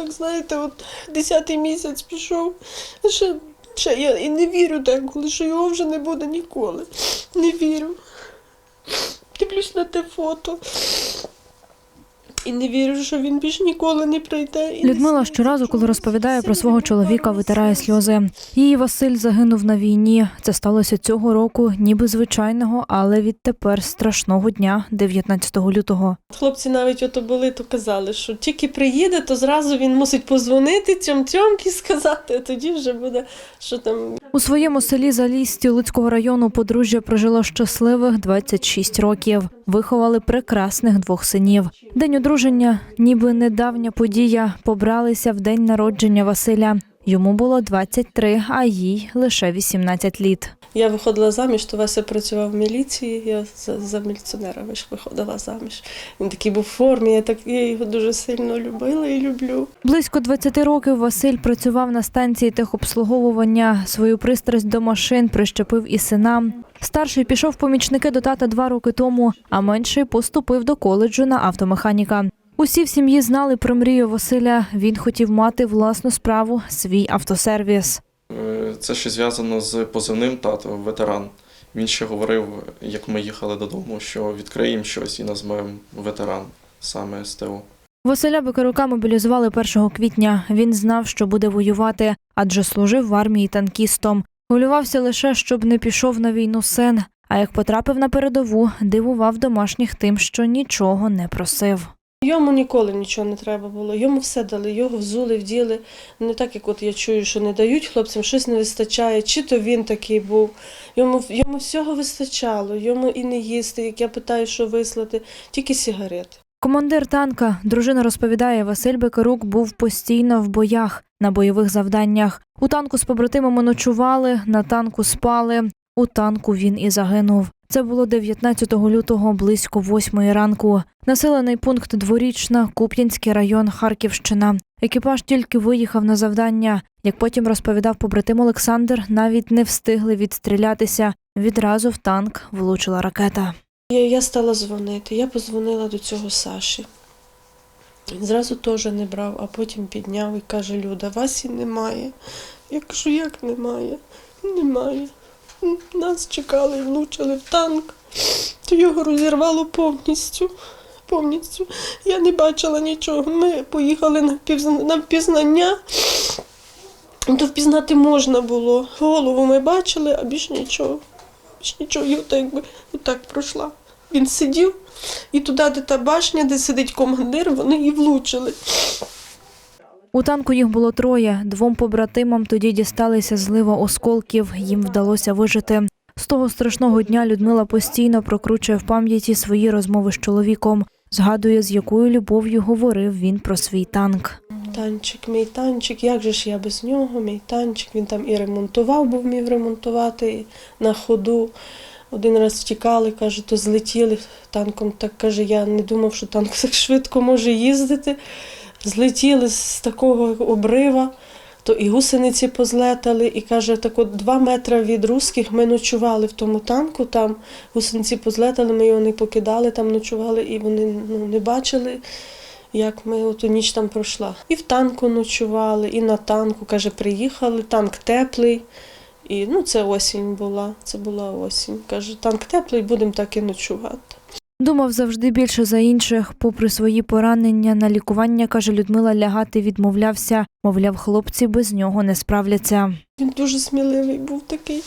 так знаєте, от десятий місяць пішов. Ще, ще я і не вірю деколи, що його вже не буде ніколи. Не вірю. Дивлюсь на те фото. І не вірю, що він більш ніколи не прийде. і Людмила щоразу, коли розповідає про свого чоловіка, витирає сльози. Її Василь загинув на війні. Це сталося цього року, ніби звичайного, але відтепер страшного дня, 19 лютого. Хлопці навіть ото були, то казали, що тільки приїде, то зразу він мусить позвонити цьом-цьомки сказати, а тоді вже буде, що там У своєму селі Залісті Луцького району подружжя прожило щасливих 26 років. Виховали прекрасних двох синів. День одруження, ніби недавня подія, побралися в день народження Василя. Йому було 23, а їй лише 18 літ. Я виходила заміж, то Вася працював в міліції, я за, за міліціонера виш- виходила заміж. Він такий був в формі, я, так, я його дуже сильно любила і люблю. Близько 20 років Василь працював на станції техобслуговування. Свою пристрасть до машин прищепив і синам. Старший пішов помічники до тата два роки тому, а менший поступив до коледжу на автомеханіка. Усі в сім'ї знали про мрію Василя. Він хотів мати власну справу, свій автосервіс. Е, Це ще зв'язано з позивним тато, ветеран. Він ще говорив, як ми їхали додому, що відкриємо щось і назвемо ветеран саме СТО. Василя Бекарука мобілізували 1 квітня. Він знав, що буде воювати, адже служив в армії танкістом. Хвилювався лише, щоб не пішов на війну син. А як потрапив на передову, дивував домашніх тим, що нічого не просив. Йому ніколи нічого не треба було. Йому все дали, його взули, вділи. Не так, як от я чую, що не дають хлопцям, щось не вистачає, чи то він такий був. Йому, йому всього вистачало, йому і не їсти, як я питаю, що вислати, тільки сигарети. Командир танка, дружина розповідає, Василь Бекарук був постійно в боях на бойових завданнях. У танку з побратимами ночували, на танку спали. У танку він і загинув. Це було 19 лютого близько 8 ранку. Населений пункт Дворічна, Куп'янський район, Харківщина. Екіпаж тільки виїхав на завдання. Як потім розповідав побратим Олександр, навіть не встигли відстрілятися. Відразу в танк влучила ракета. Я, я стала дзвонити, я позвонила до цього Саші. Він зразу теж не брав, а потім підняв і каже, Люда, Васі немає. Я кажу, як немає? Немає. Нас чекали і влучили в танк, то його розірвало повністю. Повністю. Я не бачила нічого. Ми поїхали на, впізна- на впізнання. То впізнати можна було. Голову ми бачили, а більш нічого. Більш нічого, от якби отак пройшла. Він сидів, і туди, де та башня, де сидить командир, вони і влучили. У танку їх було троє. Двом побратимам тоді дісталися злива осколків. Їм вдалося вижити. З того страшного дня Людмила постійно прокручує в пам'яті свої розмови з чоловіком. Згадує, з якою любов'ю говорив він про свій танк. Танчик, мій танчик, як же ж я без нього, мій танчик. Він там і ремонтував, бо вмів ремонтувати на ходу. Один раз втікали, каже, то злетіли танком. Так каже, я не думав, що танк так швидко може їздити. Злетіли з такого обрива, то і гусениці позлетали, і каже, так от два метри від русських ми ночували в тому танку, там гусениці позлетали, ми його не покидали, там ночували, і вони ну, не бачили як ми оту ніч там пройшла. І в танку ночували, і на танку, каже, приїхали, танк теплий. І ну, це осінь була, це була осінь. Каже, танк теплий, будемо так і ночувати. Думав завжди більше за інших. Попри свої поранення на лікування, каже Людмила, лягати відмовлявся. Мовляв, хлопці без нього не справляться. Він дуже сміливий був такий.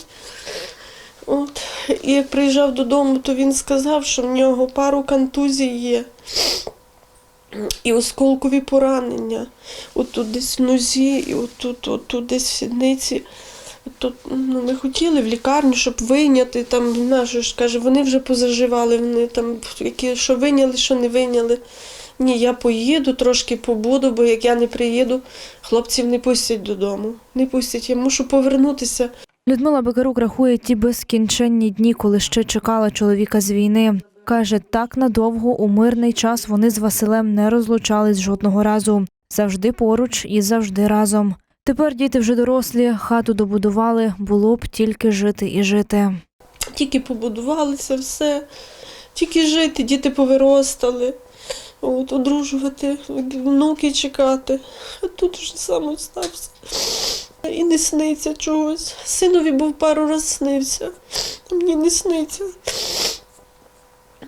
От. І як приїжджав додому, то він сказав, що в нього пару контузій є. І осколкові поранення. От тут десь в нозі, і от тут, от тут десь в сідниці. Тут, ну, ми хотіли в лікарню, щоб вийняти. Там, нашу ж каже, вони вже позаживали, вони там які, що вийняли, що не вийняли. Ні, я поїду, трошки побуду, бо як я не приїду, хлопців не пустять додому. Не пустять, я мушу повернутися. Людмила Бекарук рахує ті безкінченні дні, коли ще чекала чоловіка з війни. Каже, так надовго у мирний час вони з Василем не розлучались жодного разу. Завжди поруч і завжди разом. Тепер діти вже дорослі, хату добудували, було б тільки жити і жити. Тільки побудувалися все, тільки жити, діти повиростали. от, одружувати, внуки чекати. А тут вже сам остався. І не сниться чогось. Синові був пару разів снився, а мені не сниться.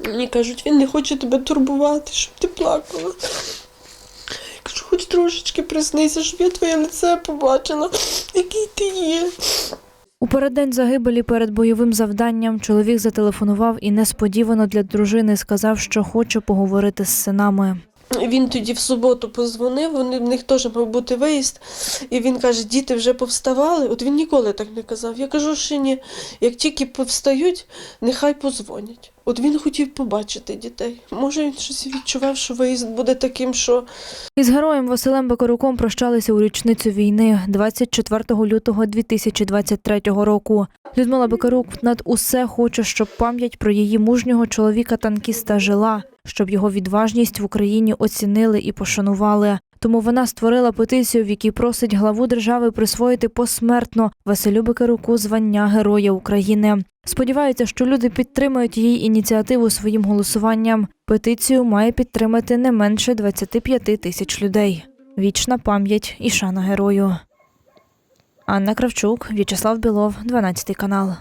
Мені кажуть, він не хоче тебе турбувати, щоб ти плакала. Хоч трошечки приснися, щоб я твоє лице побачила, який ти є. У переддень загибелі перед бойовим завданням чоловік зателефонував і несподівано для дружини сказав, що хоче поговорити з синами. Він тоді в суботу позвонив, вони, в них теж мав бути виїзд, і він каже, діти вже повставали. От він ніколи так не казав. Я кажу, що ні, як тільки повстають, нехай позвонять. От він хотів побачити дітей. Може, він щось відчував, що виїзд буде таким, що Із героєм Василем Бекаруком прощалися у річницю війни 24 лютого 2023 року. Людмила Бекарук над усе хоче, щоб пам'ять про її мужнього чоловіка-танкіста жила, щоб його відважність в Україні оцінили і пошанували. Тому вона створила петицію, в якій просить главу держави присвоїти посмертно Василю Бекаруку звання Героя України. Сподівається, що люди підтримають її ініціативу своїм голосуванням. Петицію має підтримати не менше 25 тисяч людей. Вічна пам'ять і шана герою. Анна Кравчук, В'ячеслав Білов, 12 канал.